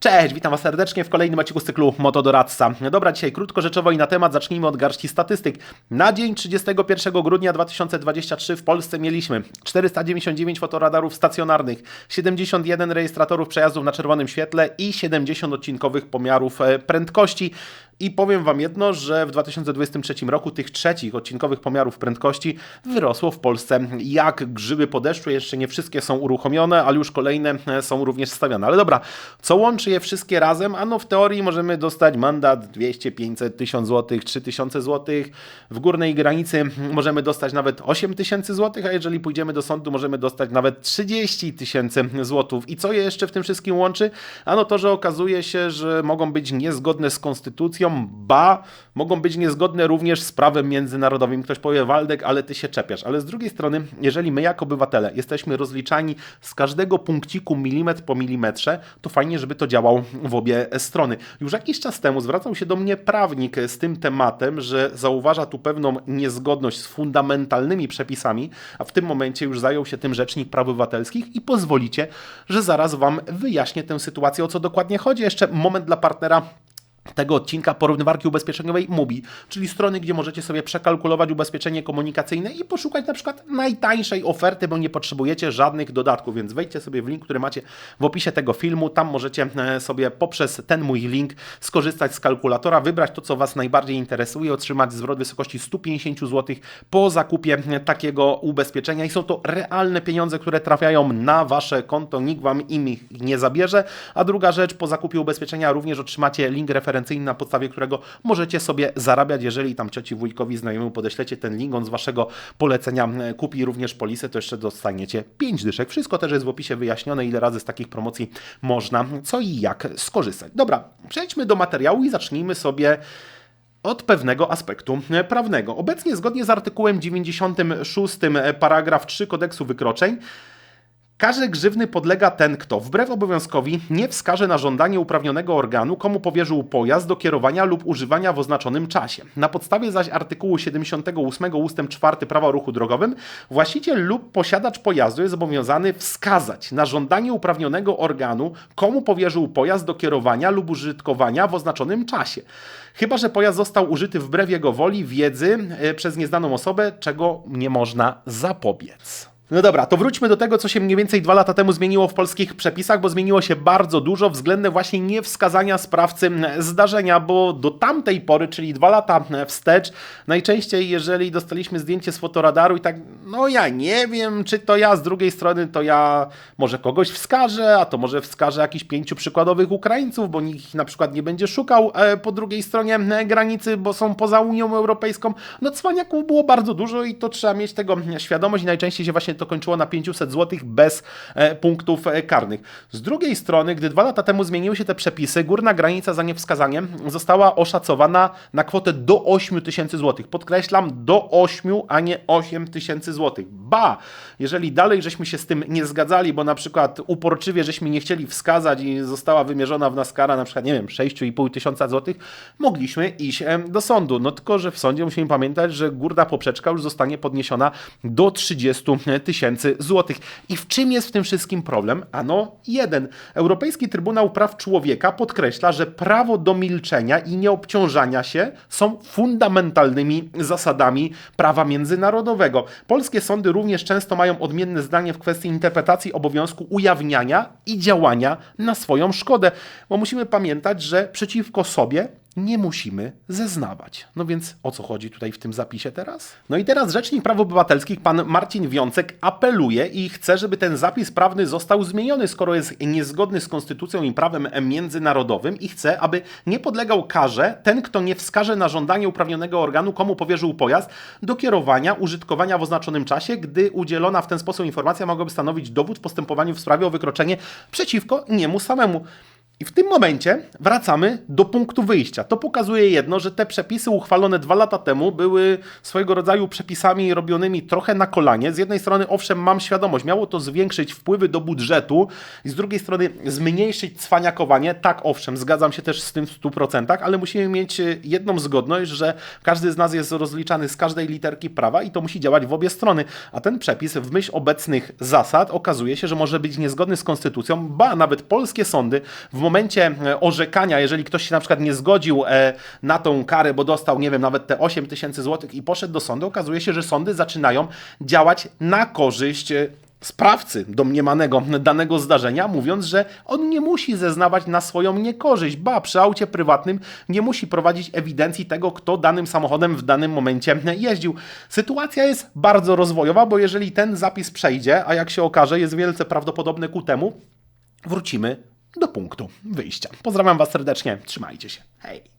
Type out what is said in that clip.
Cześć, witam Was serdecznie w kolejnym odcinku cyklu Motodoradca. Dobra, dzisiaj krótko rzeczowo i na temat. Zacznijmy od garści statystyk. Na dzień 31 grudnia 2023 w Polsce mieliśmy 499 fotoradarów stacjonarnych, 71 rejestratorów przejazdów na czerwonym świetle i 70 odcinkowych pomiarów e, prędkości. I powiem Wam jedno, że w 2023 roku tych trzecich odcinkowych pomiarów prędkości wyrosło w Polsce jak grzyby po deszczu. Jeszcze nie wszystkie są uruchomione, ale już kolejne e, są również stawiane. Ale dobra, co łączy je wszystkie razem? Ano w teorii możemy dostać mandat 200, 500, 1000 zł, 3000 zł. W górnej granicy możemy dostać nawet 8000 zł, a jeżeli pójdziemy do sądu, możemy dostać nawet 30 tysięcy złotów. I co je jeszcze w tym wszystkim łączy? Ano to, że okazuje się, że mogą być niezgodne z konstytucją, ba, mogą być niezgodne również z prawem międzynarodowym. Ktoś powie, Waldek, ale ty się czepiasz. Ale z drugiej strony, jeżeli my jako obywatele jesteśmy rozliczani z każdego punkciku milimetr po milimetrze, to fajnie, żeby to działało w obie strony. Już jakiś czas temu zwracał się do mnie prawnik z tym tematem, że zauważa tu pewną niezgodność z fundamentalnymi przepisami, a w tym momencie już zajął się tym Rzecznik Praw Obywatelskich i pozwolicie, że zaraz Wam wyjaśnię tę sytuację, o co dokładnie chodzi. Jeszcze moment dla partnera tego odcinka porównywarki ubezpieczeniowej MUBI, czyli strony, gdzie możecie sobie przekalkulować ubezpieczenie komunikacyjne i poszukać na przykład najtańszej oferty, bo nie potrzebujecie żadnych dodatków, więc wejdźcie sobie w link, który macie w opisie tego filmu, tam możecie e, sobie poprzez ten mój link skorzystać z kalkulatora, wybrać to, co Was najbardziej interesuje, otrzymać zwrot w wysokości 150 zł po zakupie takiego ubezpieczenia. I są to realne pieniądze, które trafiają na Wasze konto, nikt Wam im ich nie zabierze, a druga rzecz, po zakupie ubezpieczenia również otrzymacie link referencyjny referencyjny, na podstawie którego możecie sobie zarabiać. Jeżeli tam cioci, wujkowi, znajomemu podeślecie ten link, on z waszego polecenia e, kupi również polisę, to jeszcze dostaniecie 5 dyszek. Wszystko też jest w opisie wyjaśnione, ile razy z takich promocji można, co i jak skorzystać. Dobra, przejdźmy do materiału i zacznijmy sobie od pewnego aspektu e, prawnego. Obecnie zgodnie z artykułem 96 e, paragraf 3 kodeksu wykroczeń Karze grzywny podlega ten, kto wbrew obowiązkowi nie wskaże na żądanie uprawnionego organu, komu powierzył pojazd do kierowania lub używania w oznaczonym czasie. Na podstawie zaś artykułu 78 ust. 4 Prawa o ruchu drogowym właściciel lub posiadacz pojazdu jest zobowiązany wskazać na żądanie uprawnionego organu, komu powierzył pojazd do kierowania lub użytkowania w oznaczonym czasie. Chyba, że pojazd został użyty wbrew jego woli, wiedzy e, przez nieznaną osobę, czego nie można zapobiec. No dobra, to wróćmy do tego, co się mniej więcej dwa lata temu zmieniło w polskich przepisach, bo zmieniło się bardzo dużo względem właśnie niewskazania sprawcy zdarzenia, bo do tamtej pory, czyli dwa lata wstecz, najczęściej jeżeli dostaliśmy zdjęcie z fotoradaru i tak, no ja nie wiem, czy to ja, z drugiej strony to ja może kogoś wskażę, a to może wskażę jakichś pięciu przykładowych Ukraińców, bo nikt ich na przykład nie będzie szukał e, po drugiej stronie granicy, bo są poza Unią Europejską. No cwaniaków było bardzo dużo i to trzeba mieć tego świadomość i najczęściej się właśnie to kończyło na 500 zł bez e, punktów e, karnych. Z drugiej strony, gdy dwa lata temu zmieniły się te przepisy, górna granica za niewskazaniem została oszacowana na kwotę do 8 tysięcy złotych. Podkreślam, do 8, a nie 8 tysięcy złotych. Ba, jeżeli dalej żeśmy się z tym nie zgadzali, bo na przykład uporczywie żeśmy nie chcieli wskazać i została wymierzona w nas kara na przykład, nie wiem, 6,5 tysiąca złotych, mogliśmy iść do sądu. No tylko, że w sądzie musimy pamiętać, że górna poprzeczka już zostanie podniesiona do 30 tysięcy złotych. I w czym jest w tym wszystkim problem? Ano jeden. Europejski Trybunał Praw Człowieka podkreśla, że prawo do milczenia i nieobciążania się są fundamentalnymi zasadami prawa międzynarodowego. Polskie sądy również często mają odmienne zdanie w kwestii interpretacji obowiązku ujawniania i działania na swoją szkodę, bo musimy pamiętać, że przeciwko sobie nie musimy zeznawać. No więc o co chodzi tutaj w tym zapisie teraz? No i teraz Rzecznik Praw Obywatelskich, pan Marcin Wiącek, apeluje i chce, żeby ten zapis prawny został zmieniony, skoro jest niezgodny z konstytucją i prawem międzynarodowym i chce, aby nie podlegał karze ten, kto nie wskaże na żądanie uprawnionego organu, komu powierzył pojazd, do kierowania, użytkowania w oznaczonym czasie, gdy udzielona w ten sposób informacja mogłaby stanowić dowód w postępowaniu w sprawie o wykroczenie przeciwko niemu samemu. I w tym momencie wracamy do punktu wyjścia. To pokazuje jedno, że te przepisy uchwalone dwa lata temu były swojego rodzaju przepisami robionymi trochę na kolanie. Z jednej strony, owszem, mam świadomość, miało to zwiększyć wpływy do budżetu, i z drugiej strony zmniejszyć cwaniakowanie. Tak, owszem, zgadzam się też z tym w 100%, ale musimy mieć e, jedną zgodność, że każdy z nas jest rozliczany z każdej literki prawa i to musi działać w obie strony. A ten przepis w myśl obecnych zasad okazuje się, że może być niezgodny z konstytucją, ba nawet polskie sądy w momencie e, orzekania, jeżeli ktoś się na przykład nie zgodził e, na tą karę, bo dostał, nie wiem, nawet te 8 tysięcy złotych i poszedł do sądu, okazuje się, że sądy zaczynają działać na korzyść e, sprawcy domniemanego danego zdarzenia, mówiąc, że on nie musi zeznawać na swoją niekorzyść, ba, przy aucie prywatnym nie musi prowadzić ewidencji tego, kto danym samochodem w danym momencie jeździł. Sytuacja jest bardzo rozwojowa, bo jeżeli ten zapis przejdzie, a jak się okaże, jest wielce prawdopodobne ku temu, wrócimy do punktu wyjścia. Pozdrawiam Was serdecznie, trzymajcie się. Hej!